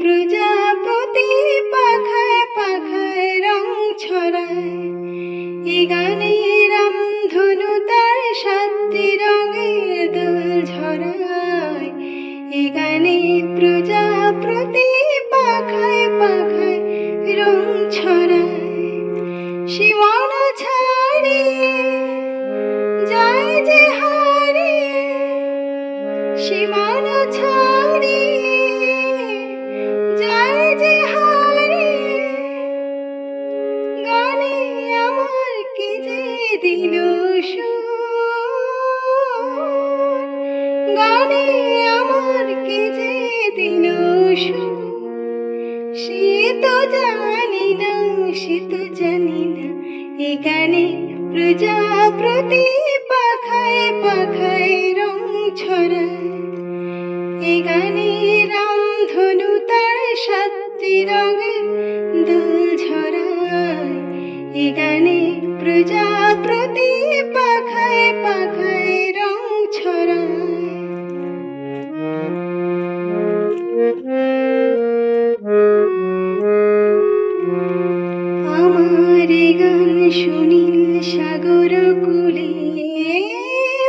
প্রজাপতি পাখায় পাখায় রং ছড়ায়। এ গানে রামধনু তার সাতটি রঙের দোল ঝরায়। এ গানে প্রজাপতি পাখায় পাখায় রং ছড়ায়। শিওয়ানো ছাড়িয়ে যায় যে দিল গানে আমার কে যে দিল সে তো জানি জানি না। এ গানে পাখায় পাখায় রং ছড়ায়। এ গানে রামধনু তার সাতটি রঙের শুনিল সাগর কুলে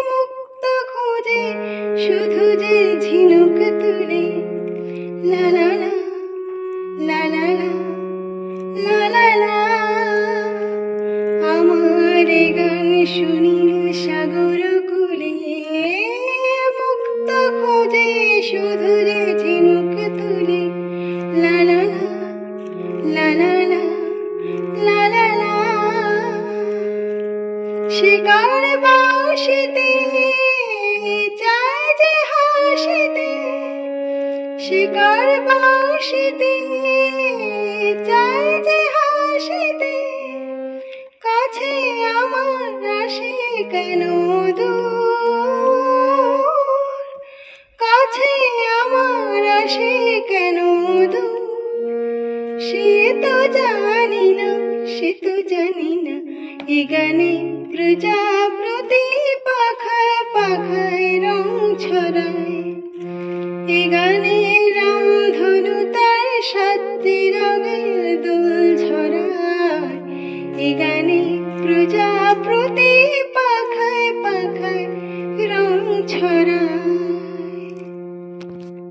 মুক্ত খোঁজে শুধু যে ঝিনুক তুলে আমার গান শুনিল সাগর কুলে মুক্ত খোঁজে শুধু যে ঝিনুক তুলে লা লা লা লা লা লা লা শিকার বাসিতে যায় যে হাসিতে, শিকার বাসিতে যায় যে হাসিতে, কাছে আমার আসে কেন দূর? কাছে আমার আসে কেন দূর? সে না প্রতিগানে প্রজাপতি পাখায় পাখায় রং ছড়া